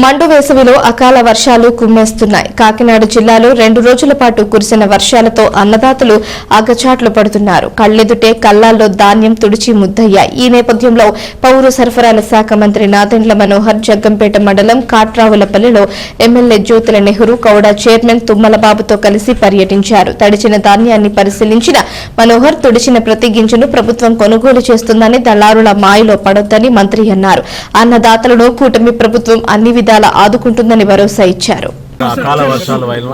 మండు వేసవిలో అకాల వర్షాలు కుమ్మేస్తున్నాయి. కాకినాడ జిల్లాలో రెండు రోజుల పాటు కురిసిన వర్షాలతో అన్నదాతలు అగచాట్లు పడుతున్నారు. కళ్ళెదుటే కల్లాల్లో ధాన్యం తుడిచి ముద్దయ్యాయి. ఈ నేపథ్యంలో పౌర సరఫరాల శాఖ మంత్రి నాదెండ్ల మనోహర్ జగ్గంపేట మండలం కాట్రావులపల్లిలో MLA Jyothula Nehru KUDA chairman తుమ్మలబాబుతో కలిసి పర్యటించారు. తడిచిన ధాన్యాన్ని పరిశీలించిన మనోహర్ తుడిచిన ప్రతి గింజను ప్రభుత్వం కొనుగోలు చేస్తుందని దళారుల మాయలో పడొద్దని మంత్రి అన్నారు. అన్నదాతలను కూటమి ప్రభుత్వం అన్ని విధాలా ఆదుకుంటుందని భరోసా ఇచ్చారు. అకాల వర్షాల వల్ల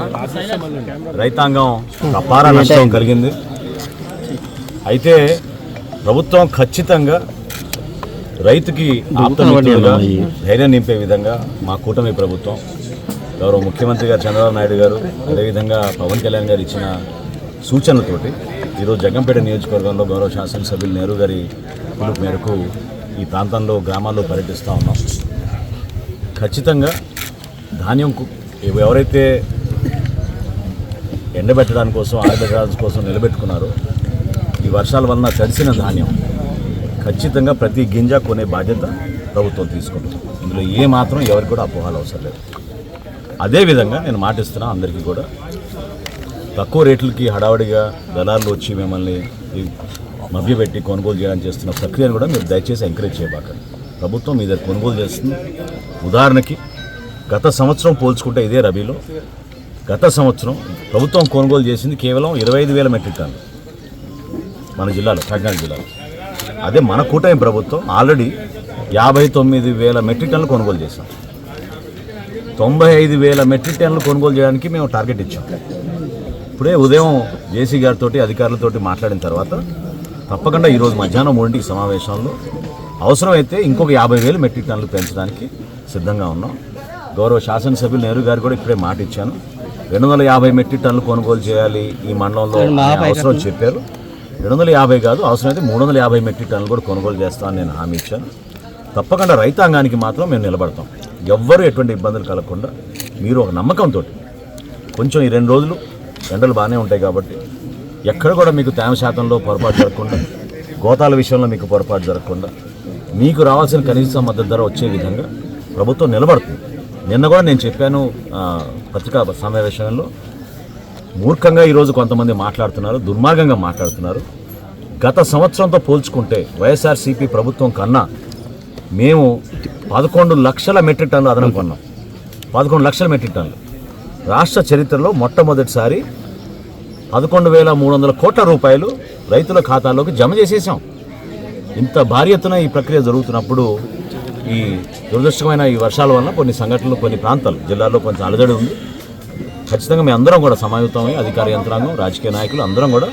రైతాంగం అపార నష్టం కలిగింది. అయితే ప్రభుత్వం ఖచ్చితంగా రైతుకి ఆప్తమిత్రులుగా ధైర్యం నింపే విధంగా మా కూటమి ప్రభుత్వం గౌరవ ముఖ్యమంత్రి గారు చంద్రబాబు నాయుడు గారు అదేవిధంగా పవన్ కళ్యాణ్ గారు ఇచ్చిన సూచనలతోటి ఈరోజు జగంపేట నియోజకవర్గంలో గౌరవ శాసనసభ్యులు నెహ్రూ గారి పిలుపు మేరకు ఈ ప్రాంతంలో గ్రామాల్లో పర్యటిస్తూ ఉన్నాం. ఖచ్చితంగా ధాన్యం కు- ఎవరైతే ఎండబెట్టడానికి కోసం ఆరబెట్టడానికి కోసం నిలబెట్టుకున్నారో ఈ వర్షాల వలన తడిసిన ధాన్యం ఖచ్చితంగా ప్రతి గింజ కొనే బాధ్యత ప్రభుత్వం తీసుకుంటుంది. ఇందులో ఏ మాత్రం ఎవరికి కూడా అపోహాలు అవసరం లేదు. అదేవిధంగా నేను మాటిస్తున్నా అందరికీ కూడా తక్కువ రేట్లకి హడావడిగా దళారులు వచ్చి మిమ్మల్ని మభ్యపెట్టి కొనుగోలు చేయడానికి చేస్తున్న ప్రక్రియను కూడా మీరు దయచేసి ఎంకరేజ్ చేయబాకండి. ప్రభుత్వం మీ దగ్గర కొనుగోలు చేస్తుంది. ఉదాహరణకి గత సంవత్సరం పోల్చుకుంటే ఇదే రబీలో. గత సంవత్సరం ప్రభుత్వం కొనుగోలు చేసింది కేవలం ఇరవై ఐదు వేల మెట్రిక్ టన్ను మన జిల్లాలో కాకినాడ జిల్లాలో. అదే మన కూటమి ప్రభుత్వం ఆల్రెడీ యాభై తొమ్మిది వేల మెట్రిక్ టన్నులు కొనుగోలు చేశాం. తొంభై ఐదు వేల మెట్రిక్ టన్నులు కొనుగోలు చేయడానికి మేము టార్గెట్ ఇచ్చాం. ఇప్పుడే ఉదయం జేసీ గారితో అధికారులతోటి మాట్లాడిన తర్వాత తప్పకుండా ఈరోజు మధ్యాహ్నం మూడింటికి సమావేశంలో అవసరమైతే ఇంకొక యాభై వేలు మెట్రిక్ టన్నులు పెంచడానికి సిద్ధంగా ఉన్నాం. గౌరవ శాసనసభ్యులు నెహ్రూ గారు కూడా ఇప్పుడే మాట ఇచ్చాను. రెండు వందల యాభై మెట్రిక్ టన్నులు కొనుగోలు చేయాలి ఈ మండలంలో అవసరం చెప్పారు. రెండు వందల యాభై కాదు అవసరమైతే మూడు వందల యాభై మెట్రిక్ టన్నులు కూడా కొనుగోలు చేస్తామని నేను హామీ ఇచ్చాను. తప్పకుండా రైతాంగానికి మాత్రం మేము నిలబడతాం. ఎవ్వరూ ఎటువంటి ఇబ్బందులు కలగకుండా మీరు ఒక నమ్మకంతో కొంచెం ఈ రెండు రోజులు ఎండలు బాగానే ఉంటాయి కాబట్టి ఎక్కడ కూడా మీకు తేమ శాతంలో పొరపాటు జరగకుండా గోతాల విషయంలో మీకు పొరపాటు జరగకుండా మీకు రావాల్సిన కనీస మద్దతు ధర వచ్చే విధంగా ప్రభుత్వం నిలబడుతుంది. నిన్న కూడా నేను చెప్పాను పత్రికా సమావేశంలో. మూర్ఖంగా ఈరోజు కొంతమంది మాట్లాడుతున్నారు దుర్మార్గంగా మాట్లాడుతున్నారు. గత సంవత్సరంతో పోల్చుకుంటే వైఎస్ఆర్సీపీ ప్రభుత్వం కన్నా మేము పదకొండు లక్షల మెట్రిక్ టన్నులు అదనం కొన్నాం. పదకొండు లక్షల మెట్రిక్ టన్నులు. రాష్ట్ర చరిత్రలో మొట్టమొదటిసారి పదకొండు వేల మూడు వందల కోట్ల రూపాయలు రైతుల ఖాతాలోకి జమ చేసేసాం. ఇంత భారీ ఎత్తున ఈ ప్రక్రియ జరుగుతున్నప్పుడు ఈ దురదృష్టమైన ఈ వర్షాల వల్ల కొన్ని సంఘటనలు కొన్ని ప్రాంతాలు జిల్లాలో కొంచెం అలజడి ఉంది. ఖచ్చితంగా మేము అందరం కూడా సమాయుతమై అధికార యంత్రాంగం రాజకీయ నాయకులు అందరం కూడా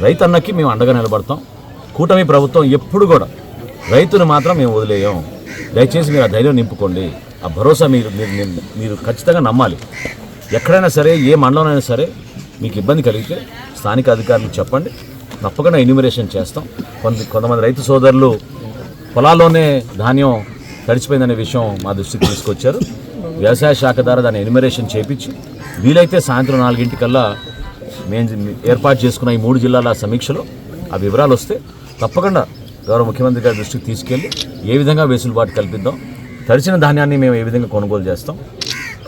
రైతన్నకి మేము అండగా నిలబడతాం. కూటమి ప్రభుత్వం ఎప్పుడు కూడా రైతును మాత్రం మేము వదిలేయం. దయచేసి మీరు ఆ ధైర్యం నింపుకోండి. ఆ భరోసా మీరు మీరు మీరు- ఖచ్చితంగా నమ్మాలి. ఎక్కడైనా సరే ఏ మండలంలో సరే మీకు ఇబ్బంది కలిగితే స్థానిక అధికారులకు చెప్పండి. తప్పకుండా ఎన్యూమరేషన్ చేస్తాం. కొంత కొంతమంది రైతు సోదరులు పొలాల్లోనే ధాన్యం తడిచిపోయిందనే విషయం మా దృష్టికి తీసుకొచ్చారు. వ్యవసాయ శాఖ ద్వారా దాన్ని ఎన్యూమరేషన్ చేపించి వీలైతే సాయంత్రం నాలుగింటికల్లా మేము ఏర్పాటు చేసుకున్న ఈ మూడు జిల్లాల సమీక్షలో ఆ వివరాలు వస్తే తప్పకుండా గౌరవ ముఖ్యమంత్రి గారి దృష్టికి తీసుకెళ్ళి ఏ విధంగా వెసులుబాటు కల్పిద్దాం తడిచిన ధాన్యాన్ని మేము ఏ విధంగా కొనుగోలు చేస్తాం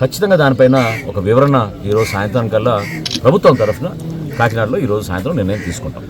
ఖచ్చితంగా దానిపైన ఒక వివరణ ఈరోజు సాయంత్రం కల్లా ప్రభుత్వం తరఫున కాకినాడలో ఈరోజు సాయంత్రం నిర్ణయం తీసుకుంటాం.